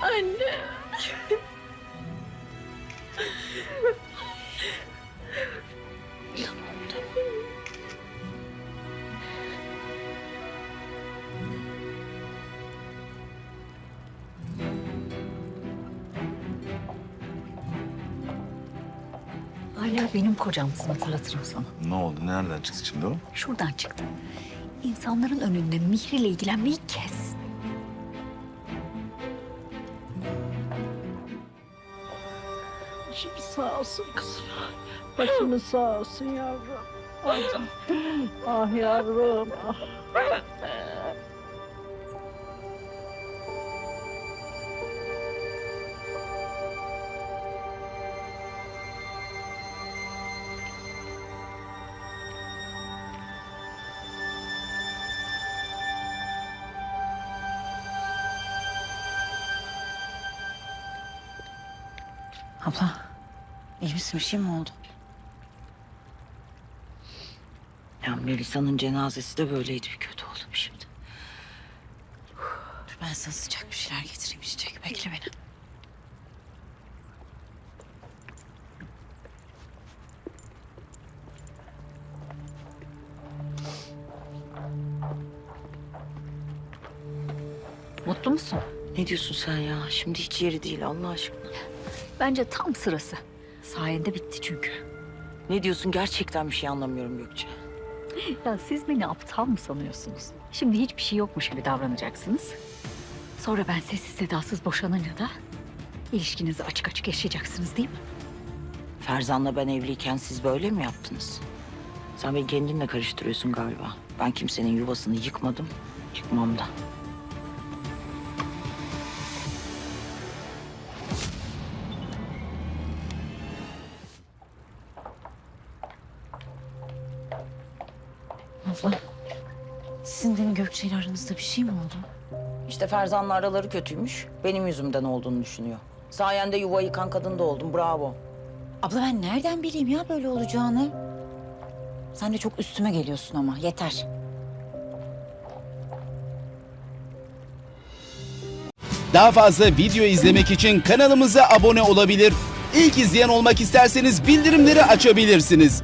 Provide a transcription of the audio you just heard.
Anne. Hala benim kocamsın hatırlatırım sana. Ne oldu? Nereden çıktı şimdi o? Şuradan çıktı. İnsanların önünde Mihri'yle ilgilenmeyi kes. Başın sağ olsun kızım. Başını sağ olsun yavrum. Ah, ah yavrum. Ah. Abla, iyi misin? Bir şey mi oldu? Ya Melisa'nın cenazesi de böyleydi. Bir kötü oldum şimdi. Dur ben sana sıcak bir şeyler getireyim içecek. Bekle beni. Mutlu musun? Ne diyorsun sen ya? Şimdi hiç yeri değil Allah aşkına. Bence tam sırası. Sayende bitti çünkü. Ne diyorsun? Gerçekten bir şey anlamıyorum Gökçe. Ya siz beni aptal mı sanıyorsunuz? Şimdi hiçbir şey yokmuş gibi davranacaksınız. Sonra ben sessiz sedasız boşanınca da ilişkinizi açık açık yaşayacaksınız değil mi? Ferzan'la ben evliyken siz böyle mi yaptınız? Sen beni kendinle karıştırıyorsun galiba. Ben kimsenin yuvasını yıkmadım, yıkmam da. Abla, sizin demin Gökçe ile aranızda bir şey mi oldu? İşte Ferzan'la araları kötüymüş. Benim yüzümden olduğunu düşünüyor. Sayende yuva yıkan kadın da oldum. Bravo. Abla ben nereden bileyim ya böyle olacağını? Sen de çok üstüme geliyorsun ama yeter. Daha fazla video izlemek için kanalımıza abone olabilir. İlk izleyen olmak isterseniz bildirimleri açabilirsiniz.